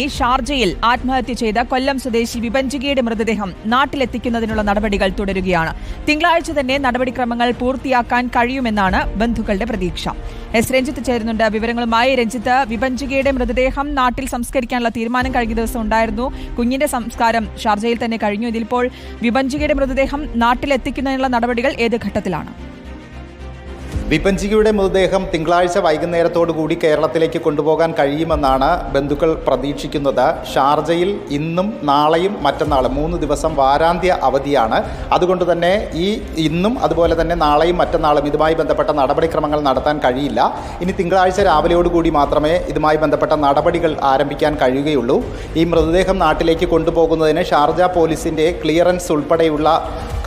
ഈ ഷാർജയിൽ ആത്മഹത്യ ചെയ്ത കൊല്ലം സ്വദേശി വിപഞ്ചികയുടെ മൃതദേഹം നാട്ടിലെത്തിക്കുന്നതിനുള്ള നടപടികൾ തുടരുകയാണ്. തിങ്കളാഴ്ച തന്നെ നടപടിക്രമങ്ങൾ പൂർത്തിയാക്കാൻ കഴിയുമെന്നാണ് ബന്ധുക്കളുടെ പ്രതീക്ഷ. എസ് രഞ്ജിത്ത് ചേരുന്നുണ്ട്. വിവരങ്ങളുമായി രഞ്ജിത്ത് വിപഞ്ചികയുടെ മൃതദേഹം നാട്ടിൽ സംസ്കരിക്കാനുള്ള തീരുമാനം കഴിഞ്ഞ ദിവസം ഉണ്ടായിരുന്നു. കുഞ്ഞിന്റെ സംസ്കാരം ഷാർജയിൽ തന്നെ കഴിഞ്ഞു. ഇതിലിപ്പോൾ വിപഞ്ചികയുടെ മൃതദേഹം നാട്ടിലെത്തിക്കുന്നതിനുള്ള നടപടികൾ ഏത് ഘട്ടത്തിലാണ്? വിപഞ്ചികയുടെ മൃതദേഹം തിങ്കളാഴ്ച വൈകുന്നേരത്തോടുകൂടി കേരളത്തിലേക്ക് കൊണ്ടുപോകാൻ കഴിയുമെന്നാണ് ബന്ധുക്കൾ പ്രതീക്ഷിക്കുന്നത്. ഷാർജയിൽ ഇന്നും നാളെയും മറ്റന്നാളും മൂന്ന് ദിവസം വാരാന്ത്യ അവധിയാണ്. അതുകൊണ്ട് തന്നെ ഈ ഇന്നും അതുപോലെ തന്നെ നാളെയും മറ്റന്നാളും ഇതുമായി ബന്ധപ്പെട്ട നടപടിക്രമങ്ങൾ നടത്താൻ കഴിയില്ല. ഇനി തിങ്കളാഴ്ച രാവിലെയോടുകൂടി മാത്രമേ ഇതുമായി ബന്ധപ്പെട്ട നടപടികൾ ആരംഭിക്കാൻ കഴിയുകയുള്ളൂ. ഈ മൃതദേഹം നാട്ടിലേക്ക് കൊണ്ടുപോകുന്നതിന് ഷാർജ പോലീസിന്റെ ക്ലിയറൻസ് ഉൾപ്പെടെയുള്ള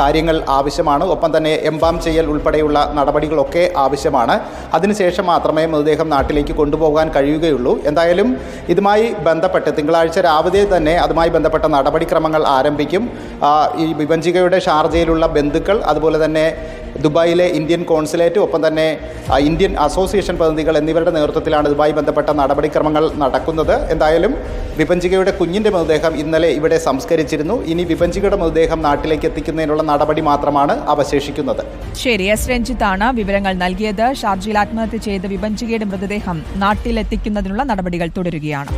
കാര്യങ്ങൾ ആവശ്യമാണ്. ഒപ്പം തന്നെ എംബാം ചെയ്യൽ ഉൾപ്പെടെയുള്ള നടപടികളൊക്കെ ആവശ്യമാണ്. അതിനുശേഷം മാത്രമേ മൃതദേഹം നാട്ടിലേക്ക് കൊണ്ടുപോകാൻ കഴിയുകയുള്ളൂ. എന്തായാലും ഇതുമായി ബന്ധപ്പെട്ട് തിങ്കളാഴ്ച രാവിലെ തന്നെ അതുമായി ബന്ധപ്പെട്ട നടപടിക്രമങ്ങൾ ആരംഭിക്കും. ഈ വിഭജികയുടെ ഷാർജയിലുള്ള ബന്ധുക്കൾ അതുപോലെ തന്നെ ദുബായിലെ ഇന്ത്യൻ കോൺസുലേറ്റ് ഒപ്പം തന്നെ ഇന്ത്യൻ അസോസിയേഷൻ പ്രതിനിധികൾ എന്നിവരുടെ നേതൃത്വത്തിലാണ് ഇതുമായി ബന്ധപ്പെട്ട നടപടിക്രമങ്ങൾ നടക്കുന്നത്. എന്തായാലും വിപഞ്ചികയുടെ കുഞ്ഞിന്റെ മൃതദേഹം ഇന്നലെ ഇവിടെ സംസ്കരിച്ചിരുന്നു. ഇനി വിപഞ്ചികയുടെ മൃതദേഹം നാട്ടിലേക്ക് എത്തിക്കുന്നതിനുള്ള നടപടി മാത്രമാണ് അവശേഷിക്കുന്നത്. ശരി എസ്. രഞ്ജിത്താണ് വിവരങ്ങൾ നൽകിയത്. ഷാർജയിൽ ആത്മഹത്യ ചെയ്ത വിപഞ്ചികയുടെ മൃതദേഹം നാട്ടിലെത്തിക്കുന്നതിനുള്ള നടപടികൾ തുടരുകയാണ്.